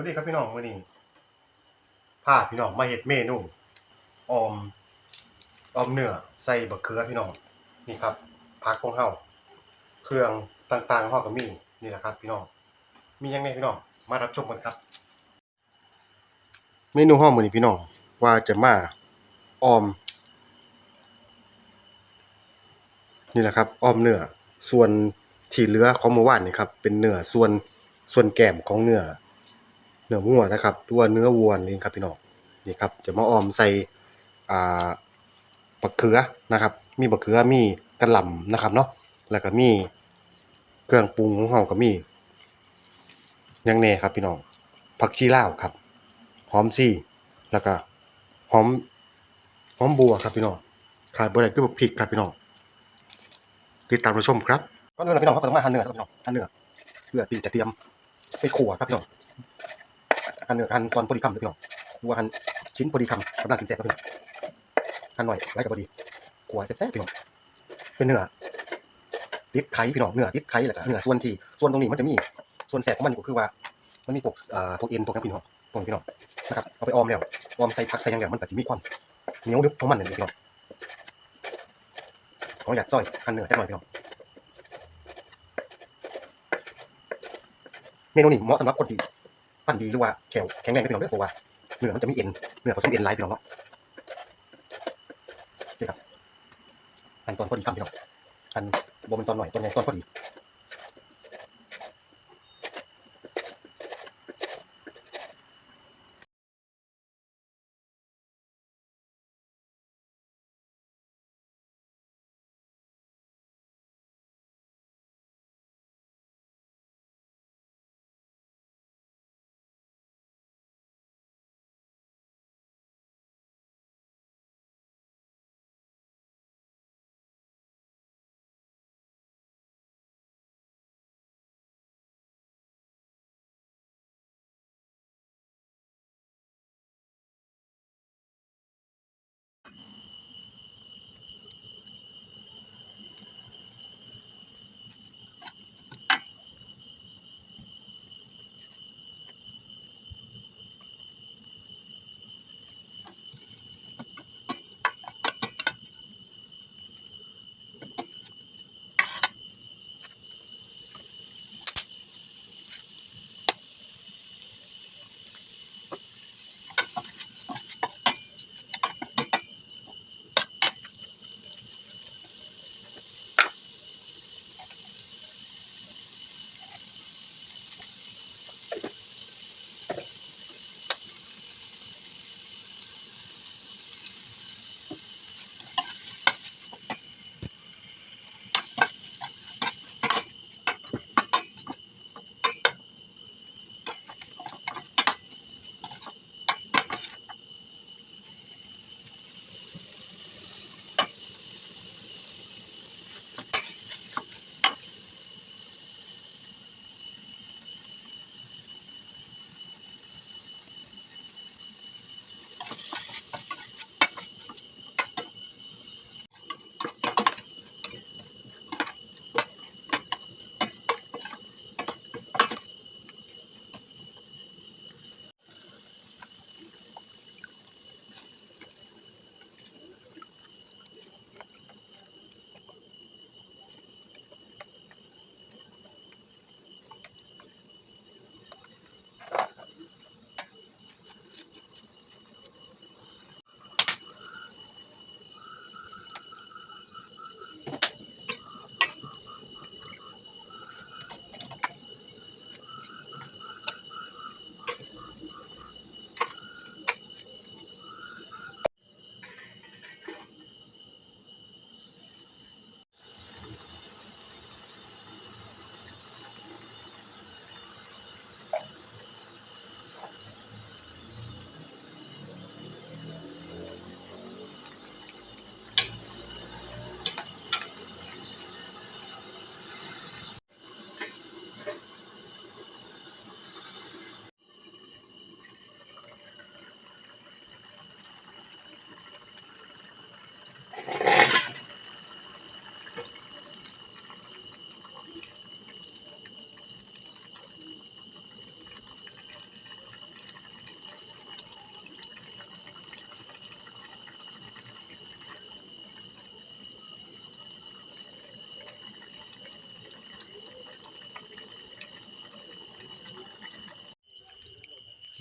วัสดีครับพี่น้องวันนี้พาพี่น้องมาเฮ็ดเมนูออมออมเนื้อใส่บักเขือพี่น้องนี่ครับผักของเฮาเครื่องต่างๆเฮาก็มีนี่แหละครับ พี่น้องมียังไงพี่น้องมารับชมกันครับ เมนูเฮามื้อนี้พี่น้องว่าจะมาออม นี่แหละครับออมเนื้อส่วนที่เหลือของเมื่อวานนี่ครับเป็นเนื้อส่วนส่วนแก้มของเนื้อ เนื้อวัวนะครับหรือว่าเนื้อวัวนี่ครับพี่น้องนี่ครับจะมาออมใส่อ่าบักเขือนะครับ มีบักเขือมีกระหล่ำนะครับเนาะแล้วก็มีเครื่องปรุงของเฮาก็มียังแน่ครับพี่น้องผักชีลาวครับหอมซี่แล้วก็หอมหอมบัวครับพี่น้องขาดบ่ได้คือบักพริกครับพี่น้องติดตามรับชมครับก่อนอื่นเลยพี่น้องเขาก็ต้องมาหั่นเนื้อครับพี่น้องหั่นเนื้อเพื่อที่จะเตรียมไปขั่วครับพี่น้อง หั่นเนื้อหั่นตอนพอดีคำเลยพี่น้องวัวหั่นชิ้นพอดีคำกำลังกินแซ่บครับพี่น้องหั่นหน่อยไว้กับพอดีขัวแซ่บๆพี่น้องเป็นเนื้อติดไข่พี่น้องเนื้อติดไข่แหละครับเนื้อส่วนที่ส่วนตรงนี้มันจะมีส่วนแสบของมันก็คือว่า มันมีพวกอ่าพวกเอ็นพวกน้ำพี่น้องพวกพี่น้องนะครับเอาไปออมแล้วออมใส่ผักใส่ยังแล้วมันก็จะมีความเหนียวนึบของมันนี่พี่น้องขออยากซอยหั่นเนื้อจักหน่อยพี่น้องเมนูนี้เหมาะสำหรับคนที่ ฟันดีหรือว่าแขวแข็งแรงนะพี่น้องเด้อเพราะว่าเนื้อมันจะไม่เอ็นเนื้อผสมเอ็นไลท์พี่น้องเนาะโอเคครับอันตอนพอดีคำพี่น้องอันบวเป็นตอนหน่อยตอนใหญ่ตอนพอดี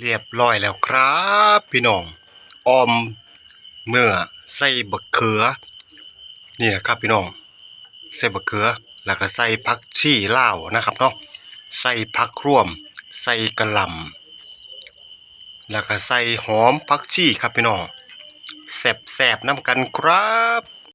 รียบร้อยแล้วครับ พี่น้องออมเนื้อใส่บักเขือนี่นะครับพี่น้องใส่บักเขือแล้วก็ใส่ผักชีลาวนะครับเนาะใส่ผักร่วม ใส่กระหล่ำแล้วก็ใส่หอมผักชีครับพี่น้องแซ่บๆน้ำกันครับ